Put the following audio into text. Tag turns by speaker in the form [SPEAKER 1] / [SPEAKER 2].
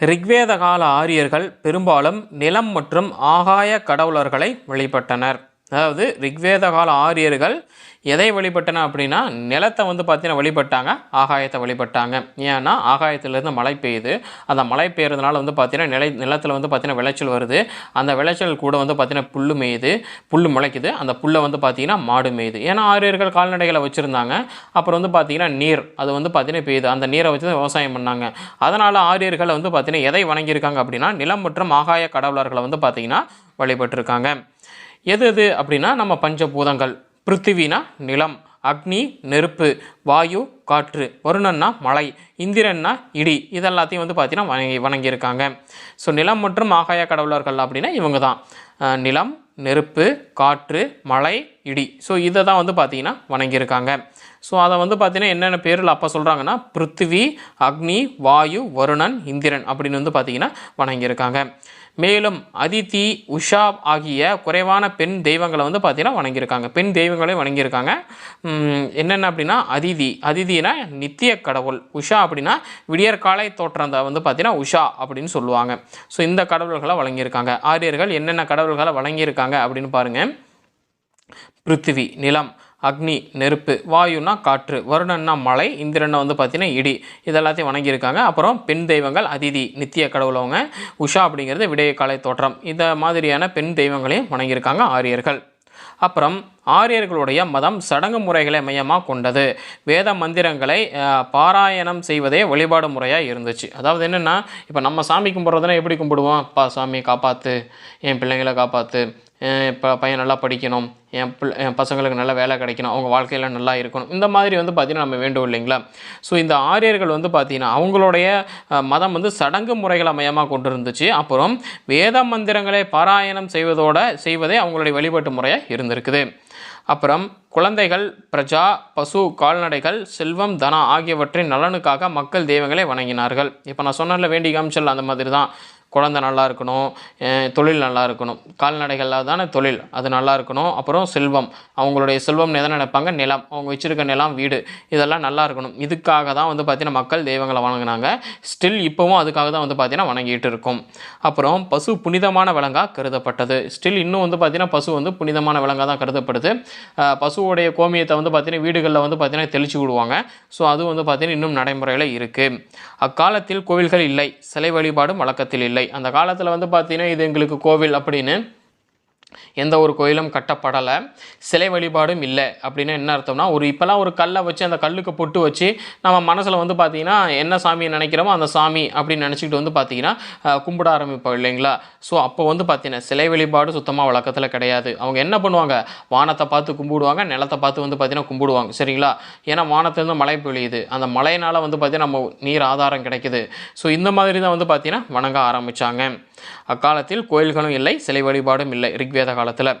[SPEAKER 1] ரிக்வேத கால ஆரியர்கள் பெரும்பாலும் நிலம் மற்றும் ஆகாய கடவுளர்களை வழிபட்டனர். அதாவது ரிக்வேத கால ஆரியர்கள் எதை வழிபட்டன அப்படின்னா நிலத்தை வந்து பார்த்தீங்கன்னா வழிபட்டாங்க ஆகாயத்தை வழிபட்டாங்க. ஏன்னா ஆகாயத்திலேருந்து மழை பெய்யுது. அந்த மழை பெய்யறதுனால வந்து பார்த்தீங்கன்னா நிலை நிலத்தில் வந்து பார்த்தீங்கன்னா விளைச்சல் வருது. அந்த விளைச்சல் கூட வந்து பார்த்தீங்கன்னா புல் மேயுது புல் முளைக்குது. அந்த புல்லை வந்து பார்த்தீங்கன்னா மாடு மேயுது. ஏன்னா ஆரியர்கள் கால்நடைகளை வச்சுருந்தாங்க. அப்புறம் வந்து பார்த்தீங்கன்னா நீர் அது வந்து பார்த்தீங்கன்னா பெய்யுது. அந்த நீரை வச்சு தான் விவசாயம் பண்ணாங்க. அதனால் ஆரியர்கள் வந்து பார்த்தீங்கன்னா எதை வணங்கியிருக்காங்க அப்படின்னா நிலம் மற்றும் ஆகாய கடவுளர்களை வந்து பார்த்தீங்கன்னா வழிபட்டிருக்காங்க. எது எது அப்படின்னா நம்ம பஞ்சபூதங்கள். பிருத்திவினா நிலம் அக்னி நெருப்பு வாயு காற்று வருணன்னா மலை இந்திரன்னா இடி. இதெல்லாத்தையும் வந்து பார்த்தீங்கன்னா வணங்கி வணங்கியிருக்காங்க. ஸோ நிலம் மற்றும் ஆகாய கடவுளர்கள் அப்படின்னா இவங்க தான் நிலம் நெருப்பு காற்று மலை இடி. ஸோ இதை தான் வந்து பார்த்தீங்கன்னா வணங்கியிருக்காங்க. ஸோ அதை வந்து பார்த்தீங்கன்னா என்னென்ன பேரில் அப்போ சொல்கிறாங்கன்னா பிருத்திவி அக்னி வாயு வருணன் இந்திரன் அப்படின்னு வந்து பார்த்தீங்கன்னா வணங்கியிருக்காங்க. மேலும் அதிதி உஷா ஆகிய குறைவான பெண் தெய்வங்களை வந்து பார்த்தீங்கன்னா வணங்கியிருக்காங்க. பெண் தெய்வங்களையும் வணங்கியிருக்காங்க. என்னென்ன அப்படின்னா அதிதி. அதிதினா நித்திய கடவுள். உஷா அப்படின்னா விடியற்காலை தோற்றத்தை வந்து பார்த்தீங்கன்னா உஷா அப்படின்னு சொல்லுவாங்க. ஸோ இந்த கடவுள்களை வழங்கியிருக்காங்க. ஆரியர்கள் என்னென்ன கடவுள்களை வழங்கியிருக்காங்க அப்படின்னு பாருங்கள் பிருத்திவி நிலம். அக்னி நெருப்பு வாயுனா காற்று வருணன்னா மலை இந்திரனை வந்து பார்த்தீங்கன்னா இடி. இதெல்லாத்தையும் வணங்கியிருக்காங்க. அப்புறம் பெண் தெய்வங்கள் அதிதி நித்திய கடவுளவங்க உஷா அப்படிங்கிறது விடைய காலை தோற்றம். இந்த மாதிரியான பெண் தெய்வங்களையும் வணங்கியிருக்காங்க ஆரியர்கள். அப்புறம் ஆரியர்களுடைய மதம் சடங்கு முறைகளை மையமாக கொண்டது. வேத மந்திரங்களை பாராயணம் செய்வதே வழிபாடு முறையாக இருந்துச்சு. அதாவது என்னென்னா இப்போ நம்ம சாமி கும்பிட்றதுனா எப்படி கும்பிடுவோம்? அப்பா சாமி காப்பாற்று என் பிள்ளைங்களை காப்பாற்று இப்போ பையன் நல்லா படிக்கணும் என் பிள்ளை என் பசங்களுக்கு நல்ல வேலை கிடைக்கணும் அவங்க வாழ்க்கையில் நல்லா இருக்கணும். இந்த மாதிரி வந்து பார்த்திங்கன்னா நம்ம வேண்டும் இல்லைங்களா? ஸோ இந்த ஆரியர்கள் வந்து பார்த்திங்கன்னா அவங்களுடைய மதம் வந்து சடங்கு முறைகளை மையமாக கொண்டு இருந்துச்சு அப்புறம் வேத மந்திரங்களை பாராயணம் செய்வதோட செய்வதே அவங்களுடைய வழிபாட்டு முறையாக இருந்திருக்குது. அப்புறம் குழந்தைகள் பிரஜா பசு கால்நடைகள் செல்வம் தனா ஆகியவற்றின் நலனுக்காக மக்கள் தெய்வங்களை வணங்கினார்கள். இப்போ நான் சொன்னல வேண்டி காமிச்சல் அந்த மாதிரி தான் குழந்தை நல்லா இருக்கணும் தொழில் நல்லா இருக்கணும் கால்நடைகளில் தானே தொழில் அது நல்லா இருக்கணும் அப்புறம் செல்வம். அவங்களுடைய செல்வம் எதை நினைப்பாங்க? நிலம். அவங்க வச்சுருக்க நிலம் வீடு. இதெல்லாம் நல்லா இருக்கணும் இதுக்காக தான் வந்து பார்த்தீங்கன்னா மக்கள் தெய்வங்களை வணங்கினாங்க. ஸ்டில் இப்போவும் அதுக்காக தான் வந்து பார்த்திங்கன்னா வணங்கிட்டு இருக்கும். அப்புறம் பசு புனிதமான விலங்காக கருதப்பட்டது. ஸ்டில் இன்னும் வந்து பார்த்திங்கன்னா பசு வந்து புனிதமான விலங்காக தான் கருதப்படுது. பசுவோடைய கோமியத்தை வந்து பார்த்திங்கன்னா வீடுகளில் வந்து பார்த்திங்கன்னா தெளிச்சு விடுவாங்க. ஸோ அது வந்து பார்த்திங்கன்னா இன்னும் நடைமுறையில் இருக்குது அக்காலத்தில் கோவில்கள் இல்லை. சிலை வழிபாடும் வழக்கத்தில் இல்லை. அந்த காலத்தில் வந்து பார்த்தீங்கன்னா இது எங்களுக்கு கோவில் அப்படின்னு எந்த ஒரு கோயிலும் கட்டப்படலை. சிலை வழிபாடும் இல்லை. அப்படின்னு என்ன அர்த்தம்னா ஒரு இப்போல்லாம் ஒரு கல்லை வச்சு அந்த கல்லுக்கு பொட்டு வச்சு நம்ம மனசில் வந்து பார்த்தீங்கன்னா என்ன சாமியை நினைக்கிறோமோ அந்த சாமி அப்படின்னு நினச்சிக்கிட்டு வந்து பார்த்தீங்கன்னா கும்பிட ஆரம்பிப்போம் இல்லைங்களா? ஸோ அப்போ வந்து பார்த்தீங்கன்னா சிலை வழிபாடு சுத்தமாக வழக்கத்தில் கிடையாது. அவங்க என்ன பண்ணுவாங்க? வானத்தை பார்த்து கும்பிடுவாங்க நிலத்தை பார்த்து வந்து பார்த்தீங்கன்னா கும்பிடுவாங்க. சரிங்களா? ஏன்னா வானத்துலேருந்து மழை பொழியுது அந்த மழையினால் வந்து பார்த்தீங்கன்னா நம்ம நீர் ஆதாரம் கிடைக்குது. ஸோ இந்த மாதிரி தான் வந்து பார்த்தீங்கன்னா வணங்க ஆரம்பித்தாங்க அக்காலத்தில் கோயில்களும் இல்லை சிலை வழிபாடும் இல்லை. ரிக்வேத வேத காலத்தில்